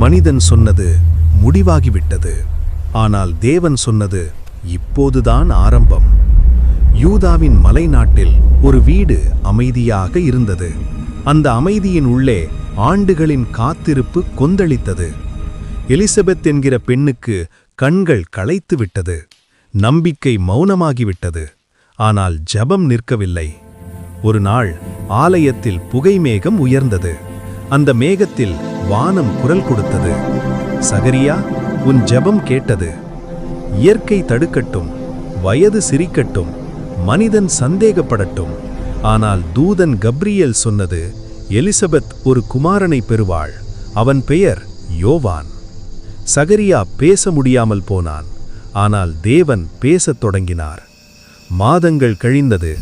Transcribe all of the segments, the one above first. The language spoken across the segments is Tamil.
மனிதன் சொன்னது முடிவாகிவிட்டது. ஆனால் தேவன் சொன்னது இப்போதுதான் ஆரம்பம். யூதாவின் மலைநாட்டில் ஒரு வீடு அமைதியாக இருந்தது. அந்த அமைதியின் உள்ளே ஆண்டுகளின் காத்திருப்பு கொந்தளித்தது. எலிசபெத் என்கிற பெண்ணுக்கு கண்கள் களைத்து விட்டது நம்பிக்கை மௌனமாகிவிட்டது. ஆனால் ஜபம் நிற்கவில்லை. ஒரு நாள் ஆலயத்தில் புகைமேகம் உயர்ந்தது. அந்த மேகத்தில் வானம் குரல் கொடுத்தது. சகரியா உன் ஜெபம் கேட்டது. இயற்கை தடுக்கட்டும் வயது சிரிக்கட்டும் மனிதன் சந்தேகப்படட்டும். ஆனால் தூதன் கப்ரியல் சொன்னது எலிசபெத் ஒரு குமாரனை பெறுவாள். அவன் பெயர் யோவான். சகரியா பேச முடியாமல் போனான். ஆனால் தேவன் பேசத் தொடங்கினார். மாதங்கள் கழிந்தது.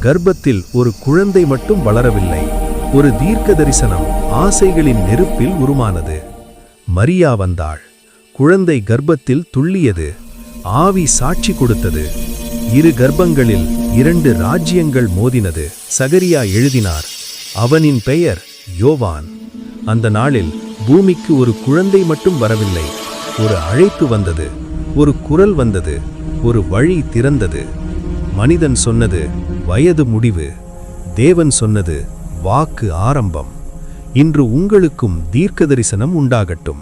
கர்ப்பத்தில் ஒரு குழந்தை மட்டும் வளரவில்லை. ஒரு தீர்க்க தரிசனம் ஆசைகளின் நெருப்பில் உருமானது மரியா வந்தாள். குழந்தை கர்ப்பத்தில் துள்ளியது. ஆவி சாட்சி கொடுத்தது. இரு கர்ப்பங்களில் இரண்டு ராஜ்யங்கள் மோதினது. சகரியா எழுதினார் அவனின் பெயர் யோவான். அந்த நாளில் பூமிக்கு ஒரு குழந்தை மட்டும் வரவில்லை. ஒரு அழைப்பு வந்தது. ஒரு குரல் வந்தது. ஒரு வழி திறந்தது. மனிதன் சொன்னது வயது முடிவு. தேவன் சொன்னது வாக்கு ஆரம்பம். இன்று உங்களுக்கும் தீர்க்க தரிசனம் உண்டாகட்டும்.